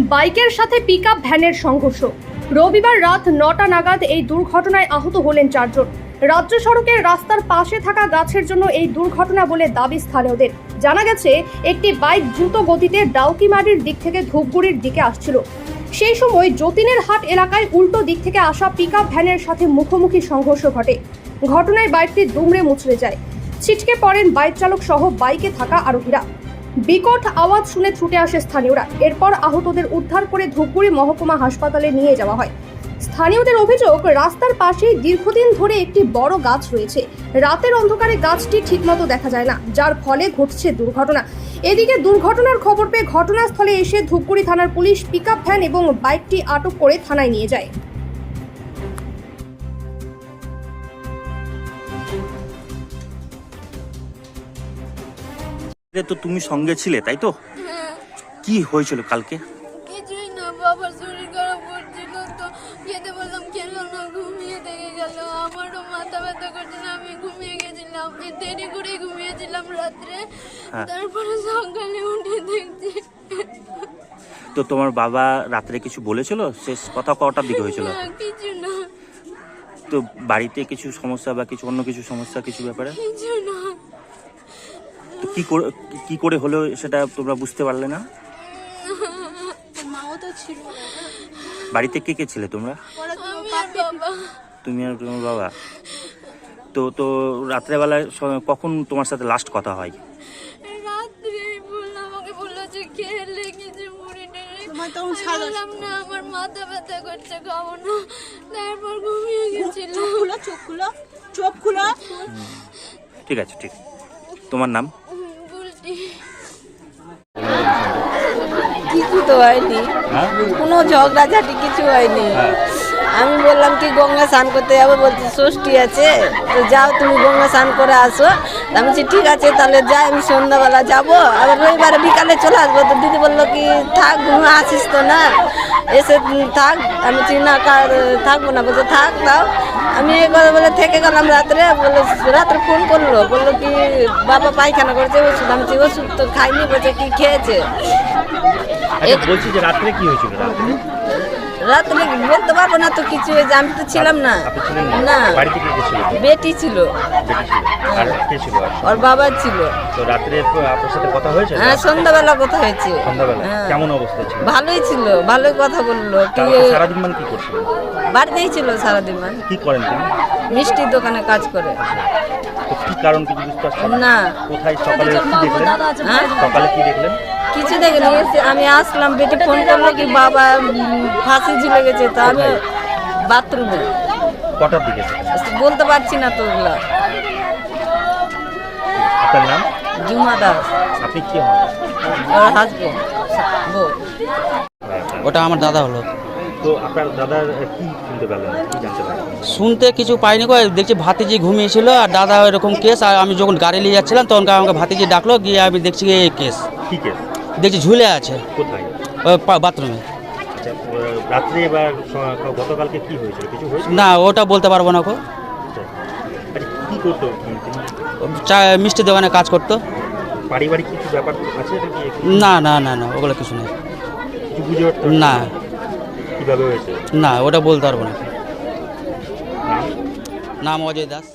বাইকের সাথে পিকআপ ভ্যানের সংঘর্ষ। রবিবার রাত নটা নাগাদ এই দুর্ঘটনায় আহত হলেন চারজন। রাজ্য সড়কের রাস্তার পাশে থাকা গাছের জন্য এই দুর্ঘটনা বলে দাবি স্থানীয়দের। জানা গেছে, একটি বাইক দ্রুত গতিতে ডাউকিমারির দিক থেকে ধূপগুড়ির দিকে আসছিল। সেই সময় যতীনের হাট এলাকায় উল্টো দিক থেকে আসা পিকআপ ভ্যানের সাথে মুখোমুখি সংঘর্ষ ঘটে। ঘটনায় বাইকটি দুমড়ে মুচড়ে যায়। ছিটকে পড়েন বাইক চালক সহ বাইকে থাকা আরোহীরা। বিকট আওয়াজ শুনে ছুটে আসে স্থানীয়রা। এরপর আহতদের উদ্ধার করে ধূপগুড়ি মহকুমা হাসপাতালে নিয়ে যাওয়া হয়। স্থানীয়দের অভিযোগ, রাস্তার পাশেই দীর্ঘদিন ধরে একটি বড় গাছ রয়েছে। রাতের অন্ধকারে গাছটি ঠিকমতো দেখা যায় না, যার ফলে ঘটছে দুর্ঘটনা। এদিকে দুর্ঘটনার খবর পেয়ে ঘটনাস্থলে এসে ধূপগুড়ি থানার পুলিশ পিকআপ ভ্যান এবং বাইকটি আটক করে থানায় নিয়ে যায়। তো তুমি সঙ্গে ছিলে তাই তো? কি হয়েছিল কালকে? কিছুই না বাবার শরীর খারাপ করছিল তো খেতে বললাম খেলো না ঘুমিয়ে থেকে গেল। আমারও মাথা ব্যথা করছিল আমি ঘুমিয়ে গেছিলাম। দেরি করে ঘুমিয়েছিলাম রাত্রে। হ্যাঁ। তারপরে সকালে উঠে দেখছি। তো তোমার বাবা রাত্রে কিছু বলেছিল? শেষ কথা কটার দিকে হয়েছিল? কিছু না। তো বাড়িতে কিছু সমস্যা বা কিছু অন্য কিছু সমস্যা কিছু ব্যাপারে? কিছু না। কি করে কি করে হলো সেটা তোমরা বুঝতে পারলে না? মাও তো ছিল। বাড়িতে কে কে ছিলে তোমরা? তুমি আর তোমার বাবা? তো তো রাত্রেবেলায় কখন তোমার সাথে লাস্ট কথা হয়? আমার মাথা ব্যথা করছে খাব না। তারপর ঘুমিয়ে গেছিলাম চোখ খুলো চোখ খুলো চোখ খুলো। ঠিক আছে ঠিক। তোমার নাম বুলটি কিছু তো হয়নি। হ্যাঁ? কোনো ঝগড়াঝাটি কিছু হয়নি। আমি বললাম, কি গঙ্গা স্নান করতে যাব? বলছি, ষষ্ঠী আছে। তো যাও তুমি গঙ্গা স্নান করে আসো। আমি বলছি, ঠিক আছে, তাহলে যাই, আমি সন্ধ্যাবেলা যাব। আবার রবিবারে বিকালে চলে আসব। তো দিদি বলল কি, থাক, ঘুমে আসিস তো না। এসে থাক। আমি বলছি, না থাকব না। বলছে, থাক, তাও। আমি এই কথা বলে থেকে গেলাম রাত্রে। বলে রাত্রে ফোন করল। বলল কি, বাবা পায়খানা করেছে, ওষুধ। আমি ওষুধ তো খাইনি। বলছে, কি খেয়েছে? আচ্ছা বলছি যে রাত্রে কি হয়েছিল রাত্রে বলতে পারব না তো কিছু হয়েছে আমি তো ছিলাম না। না? না। বাড়িতে কে কে ছিল? বেটি ছিল। বেটি ছিল। আর কে ছিল? আর ওর বাবা ছিল। তো রাত্রে আপনার সাথে কথা হয়েছে? হ্যাঁ সন্ধ্যাবেলা কথা হয়েছে। সন্ধ্যাবেলা। হ্যাঁ। কেমন অবস্থা ছিল? ভালোই ছিল ভালোই কথা বলল। কি সারাদিন মানে কি করছিলেন? বাড়িতেই ছিল সারাদিন মানে কি করেন তিনি? মিষ্টির দোকানে কাজ করে। তো কি কারণ কিছু বুঝতে পারছেন? না। কোথায় সকালে কি দেখলেন? হ্যাঁ? সকালে কি দেখলেন? কিছু দেখিনি আমি আসলাম বেটি ফোন করল কি বাবা ফাঁসি ঝুলে গেছে তো আমি বাথরুমে। কটার দিকে? বলতে পারছি না তো ওগুলা। আপনার নাম? জুমা দাস। আপনি কি হন? ওর হাসবেন্ড বউ। ওটা আমার দাদা হলো। তো আপনার দাদার কি শুনতে পেলেন কি জানতে পারলেন? শুনতে কিছু পাইনি কো দেখছি ভাতিজি ঘুমিয়েছিল আর দাদা এরকম কেস আর আমি যখন গাড়ি নিয়ে যাচ্ছিলাম তখন আমাকে ভাতিজি ডাকলো গিয়ে আমি দেখছি এই কেস। কি কেস? দেখছি ঝুলে আছে। কোথায়? বাথরুমে। আচ্ছা রাত্রে এবার গতকালকে কি হয়েছিল? কিছু হয়েছিল? না ওটা বলতে পারব না কো। আচ্ছা আচ্ছা, কি করতো চা মিষ্টি দোকানে কাজ করতো। পারিবারিক কিছু ব্যাপার আছে না না না না ওগুলো কিছু নেই। না। কীভাবে হয়েছে? না ওটা বলতে পারব না। নাম অজয় দাস।